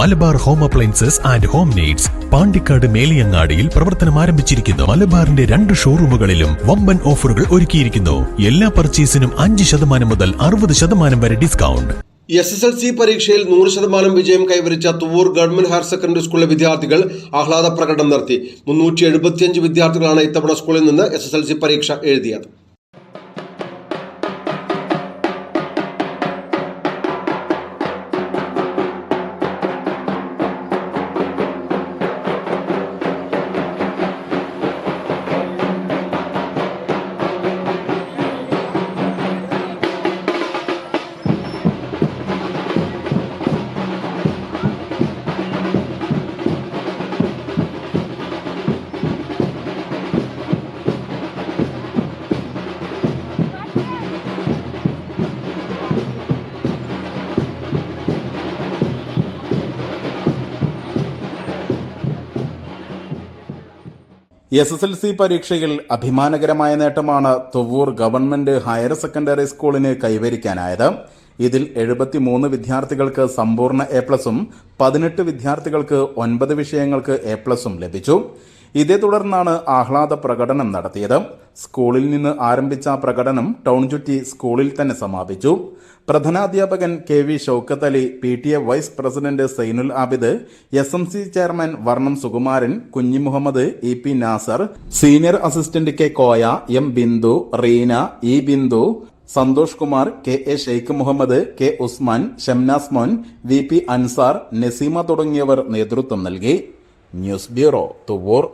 Malabar home appliances and home needs Pandikkad മേലിയങ്ങാടിയിൽ പ്രവർത്തനം ആരംഭിച്ചിരിക്കുന്നു. മലബാറിന്റെ രണ്ട് ഷോറൂമുകളിലും വമ്പൻ ഓഫറുകൾ ഒരുക്കിയിരിക്കുന്നു. എല്ലാ പർച്ചേസിനും അഞ്ച് ശതമാനം മുതൽ അറുപത് ശതമാനം വരെ discount. S S L C പരീക്ഷയിൽ നൂറ് ശതമാനം വിജയം കൈവരിച്ച തുവൂർ ഗവൺമെന്റ് ഹയർ സെക്കൻഡറി സ്കൂളിലെ വിദ്യാർത്ഥികൾ ആഹ്ലാദ പ്രകടനം നടത്തി. മുന്നൂറ്റി എഴുപത്തിയഞ്ച് വിദ്യാർത്ഥികളാണ് ഇത്തവണ സ്കൂളിൽ നിന്ന് എസ് എസ് എൽ സി പരീക്ഷ എഴുതിയത്. എസ് എസ് എൽ സി പരീക്ഷയിൽ അഭിമാനകരമായ നേട്ടമാണ് തൊവ്വൂർ ഗവൺമെന്റ് ഹയർ സെക്കൻഡറി സ്കൂളിന് കൈവരിക്കാനായത്. ഇതിൽ എഴുപത്തിമൂന്ന് വിദ്യാർത്ഥികൾക്ക് സമ്പൂർണ എ പ്ലസും പതിനെട്ട് വിദ്യാർത്ഥികൾക്ക് ഒൻപത് വിഷയങ്ങൾക്ക് എ പ്ലസും ലഭിച്ചു. ഇതേ തുടർന്നാണ് ആഹ്ലാദ പ്രകടനം നടത്തിയത്. സ്കൂളിൽ നിന്ന് ആരംഭിച്ച പ്രകടനം ടൗൺ ചുറ്റി സ്കൂളിൽ തന്നെ സമാപിച്ചു. പ്രധാനാധ്യാപകൻ K V Shoukath Ali P T A vice president Zainul Abid S M C chairman Varnam Sukumaran Kunhi Muhammad E P Nasar senior assistant K Koya M Bindu Reena E Bindu Santhosh Kumar K A Sheikh Muhammad K Usman Shamnas Mon V P Ansar Naseema തുടങ്ങിയവർ നേതൃത്വം നൽകി. News bureau Thuvvur.